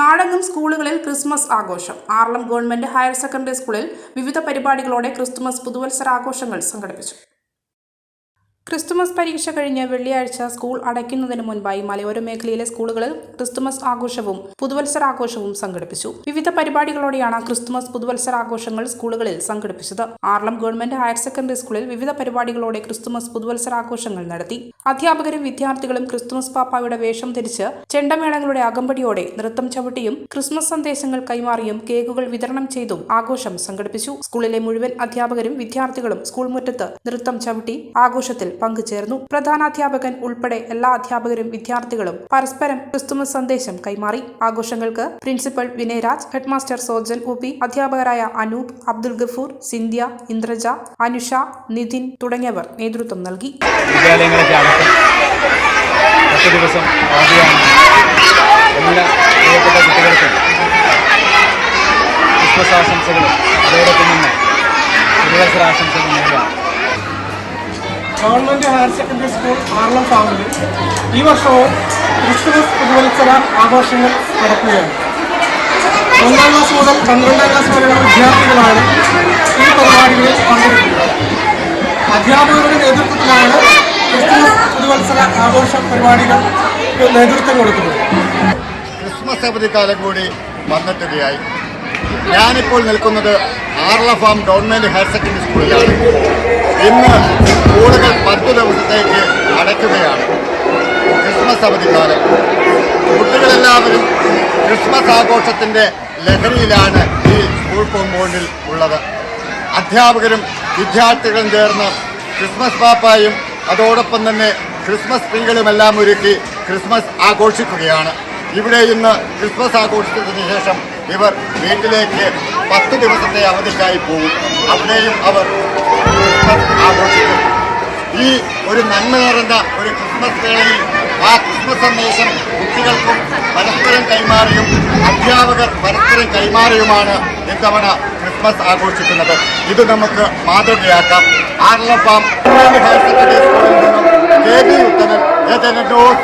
നാടെങ്ങും സ്കൂളുകളിൽ ക്രിസ്മസ് ആഘോഷം. ആർലം ഗവൺമെന്റ് ഹയർ സെക്കൻഡറി സ്കൂളിൽ വിവിധ പരിപാടികളോടെ ക്രിസ്തുമസ് പുതുവത്സരാഘോഷങ്ങൾ സംഘടിപ്പിച്ചു. ക്രിസ്തുമസ് പരീക്ഷ കഴിഞ്ഞ് വെള്ളിയാഴ്ച സ്കൂൾ അടയ്ക്കുന്നതിന് മുൻപായി മലയോര മേഖലയിലെ സ്കൂളുകളിൽ ക്രിസ്തുമസ് ആഘോഷവും പുതുവത്സരാഘോഷവും സംഘടിപ്പിച്ചു. വിവിധ പരിപാടികളോടെയാണ് ക്രിസ്തുമസ് പുതുവത്സരാഘോഷങ്ങൾ സ്കൂളുകളിൽ സംഘടിപ്പിച്ചത്. ആർലം ഗവൺമെന്റ് ഹയർ സെക്കൻഡറി സ്കൂളിൽ വിവിധ പരിപാടികളോടെ ക്രിസ്തുമസ് പുതുവത്സരാഘോഷങ്ങൾ നടത്തി. അധ്യാപകരും വിദ്യാർത്ഥികളും ക്രിസ്തുമസ് പാപ്പായുടെ വേഷം ധരിച്ച് ചെണ്ടമേളങ്ങളുടെ അകമ്പടിയോടെ നൃത്തം ചവിട്ടിയും ക്രിസ്മസ് സന്ദേശങ്ങൾ കൈമാറിയും കേക്കുകൾ വിതരണം ചെയ്തും ആഘോഷം സംഘടിപ്പിച്ചു. സ്കൂളിലെ മുഴുവൻ അധ്യാപകരും വിദ്യാർത്ഥികളും സ്കൂൾ മുറ്റത്ത് നൃത്തം ചവിട്ടി ആഘോഷത്തിൽ പങ്കുചേർന്നു. പ്രധാനാധ്യാപകൻ ഉൾപ്പെടെ എല്ലാ അധ്യാപകരും വിദ്യാർത്ഥികളും പരസ്പരം ക്രിസ്തുമസ് സന്ദേശം കൈമാറി. ആഘോഷങ്ങൾക്ക് principal Vinayaraj headmaster Sojan UP അധ്യാപകരായ അനൂപ് അബ്ദുൽ ഗഫൂർ സിന്ധ്യ ഇന്ദ്രജ അനുഷ നിതിൻ തുടങ്ങിയവർ നേതൃത്വം നൽകി. ആശംസകളും. അതോടൊപ്പം തന്നെ നേരുകയാണ് government higher secondary school Aralam family. ഈ വർഷവും ക്രിസ്തുമസ് പുതുവത്സര ആഘോഷങ്ങൾ നടക്കുകയാണ്. ഒന്നാം ക്ലാസ് മുതൽ പന്ത്രണ്ടാം ക്ലാസ് വരെയുള്ള വിദ്യാർത്ഥികളാണ് ഈ പരിപാടികളിൽ പങ്കെടുക്കുന്നത്. അധ്യാപകരുടെ നേതൃത്വത്തിലാണ് ക്രിസ്തുമസ് പുതുവത്സര ആഘോഷ പരിപാടികൾ നേതൃത്വം കൊടുക്കുന്നത്. ക്രിസ്മസ് അവധിക്കാലം കൂടി വന്നിട്ടുകയായി ഞാനിപ്പോൾ നിൽക്കുന്നത് Aralam farm government higher secondary സ്കൂളിലാണ്. ഇന്ന് സ്കൂളുകൾ പത്ത് ദിവസത്തേക്ക് അടയ്ക്കുകയാണ്. ക്രിസ്മസ് അവധിക്കാലം. കുട്ടികളെല്ലാവരും ക്രിസ്മസ് ആഘോഷത്തിന്റെ ലഹരിയിലാണ് ഈ സ്കൂൾ കോമ്പൗണ്ടിൽ ഉള്ളത്. അധ്യാപകരും വിദ്യാർത്ഥികളും ചേർന്ന് ക്രിസ്മസ് പാപ്പായും അതോടൊപ്പം തന്നെ ക്രിസ്മസ് ട്രീകളുമെല്ലാം ഒരുക്കി ക്രിസ്മസ് ആഘോഷിക്കുകയാണ്. ഇവിടെ ഇന്ന് ക്രിസ്മസ് ആഘോഷിച്ചതിന് ശേഷം ഇവർ വീട്ടിലേക്ക് പത്ത് ദിവസത്തെ അവധിക്കായി പോകും അവിടെയും അവർ ആഘോഷിക്കും. ഈ ഒരു നന്മ നിറഞ്ഞ ഒരു ക്രിസ്മസ് വേളയിൽ ആ ക്രിസ്മസ് സന്ദേശം കുട്ടികൾക്കും പരസ്പരം കൈമാറിയും അധ്യാപകർ പരസ്പരം കൈമാറിയുമാണ് ഇത്തവണ ക്രിസ്മസ് ആഘോഷിക്കുന്നത്. ഇത് നമുക്ക് മാതൃകയാക്കാം. ആർലഫാം ഹയർ സെക്കൻഡറി സ്കൂളിൽ നിന്നും കെ. ബി ഏതെങ്കിലും